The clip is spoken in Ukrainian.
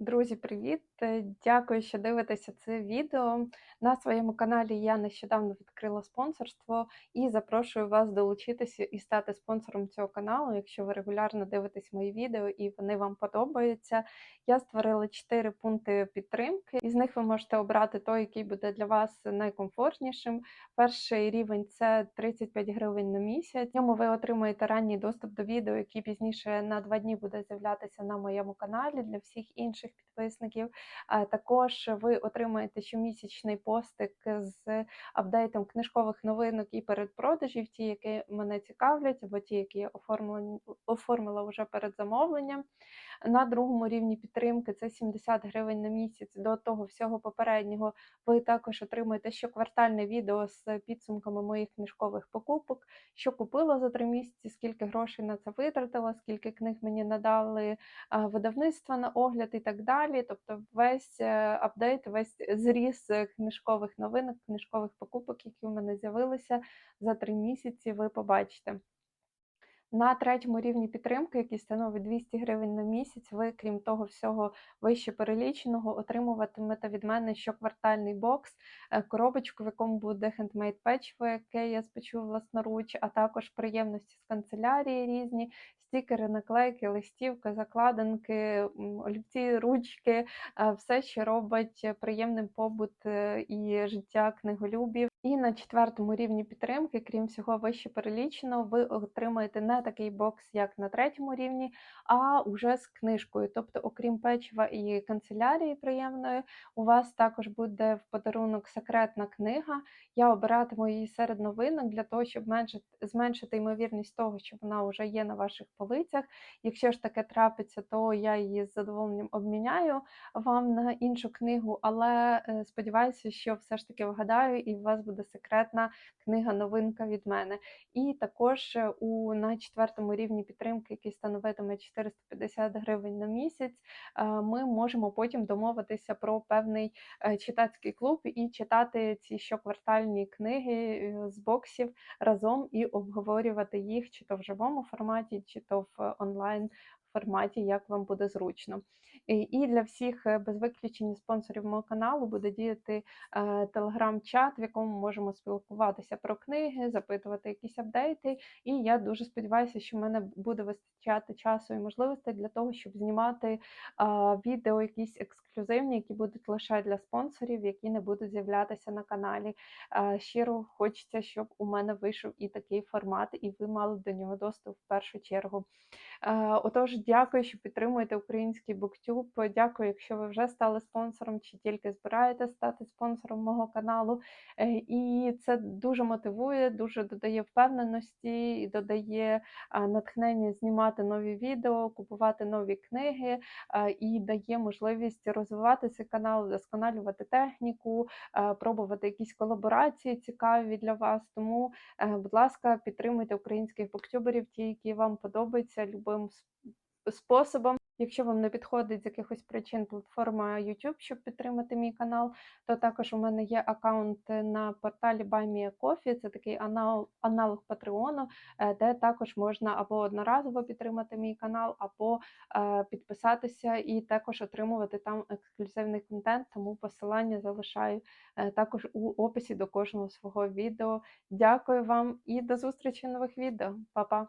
Друзі, привіт! Е, Дякую, що дивитеся це відео. На своєму каналі я нещодавно відкрила спонсорство і запрошую вас долучитися і стати спонсором цього каналу, якщо ви регулярно дивитесь мої відео і вони вам подобаються. Я створила 4 пункти підтримки, із них ви можете обрати той, який буде для вас найкомфортнішим. Перший рівень це 35 гривень на місяць. В ньому ви отримаєте ранній доступ до відео, який пізніше на два дні буде з'являтися на моєму каналі для всіх інших підписників. Також ви отримаєте щомісячний постик з апдейтом книжкових новинок і передпродажів, ті, які мене цікавлять, або ті, які я оформила вже перед замовленням. На другому рівні підтримки це 70 гривень на місяць. До того всього попереднього ви також отримаєте щоквартальне відео з підсумками моїх книжкових покупок, що купила за три місяці, скільки грошей на це витратила, скільки книг мені надали видавництва на огляд і так далі. Тобто весь е, апдейт, весь зріз е, книжкових новинок, книжкових покупок, які в мене з'явилися за три місяці, ви побачите. На третьому рівні підтримки, який становить 200 гривень на місяць, ви, крім того всього вище переліченого, отримуватимете від мене щоквартальний бокс, е, коробочку, в якому буде хендмейд печиво, яке я спечу власноруч, а також приємності з канцелярії різні, стікери, наклейки, листівки, закладинки, олівці, ручки, е, все, що робить приємним побут е, і життя книголюбів. І на четвертому рівні підтримки, крім всього вище переліченого, ви отримаєте не такий бокс, як на третьому рівні, а уже з книжкою. Тобто, окрім печива і канцелярії приємної, у вас також буде в подарунок секретна книга. Я обиратиму її серед новинок для того, щоб меншити, зменшити ймовірність того, що вона вже є на ваших полицях. Якщо ж таке трапиться, то я її з задоволенням обміняю вам на іншу книгу, але е, сподіваюся, що все ж таки вгадаю, і у вас буде секретна книга-новинка від мене. І також е, у на четвертому рівні підтримки, який становитиме 450 гривень на місяць, е, ми можемо потім домовитися про певний е, читацький клуб і читати ці щоквартальні книги з боксів разом і обговорювати їх чи то в живому форматі, чи то в онлайн форматі, як вам буде зручно. І для всіх е, без виключення спонсорів мого каналу буде діяти е, телеграм-чат, в якому можемо спілкуватися про книги, запитувати якісь апдейти. І я дуже сподіваюся, що в мене буде вистачати часу і можливостей для того, щоб знімати е, відео, якісь ексклюзивні, які будуть лише для спонсорів, які не будуть з'являтися на каналі. Щиро хочеться, щоб у мене вийшов і такий формат, і ви мали до нього доступ в першу чергу. Е, Отож, дякую, що підтримуєте український буктюб. Дякую, якщо ви вже стали спонсором чи тільки збираєте стати спонсором мого каналу. Е, І це дуже мотивує, дуже додає впевненості і додає натхнення знімати нові відео, купувати нові книги і дає можливість розвивати цей канал, вдосконалювати техніку, пробувати якісь колаборації цікаві для вас. Тому, е, будь ласка, підтримуйте українських буктюберів, ті, які вам подобаються сп- способом. Якщо вам не підходить з якихось причин платформа YouTube, щоб підтримати мій канал, то також у мене є аккаунт на порталі BuyMeACoffee, це такий аналог, аналог Патреону, е, де також можна або одноразово підтримати мій канал, або е, підписатися і також отримувати там ексклюзивний контент, тому посилання залишаю е, також у описі до кожного свого відео. Дякую вам і до зустрічі в нових відео. Па-па!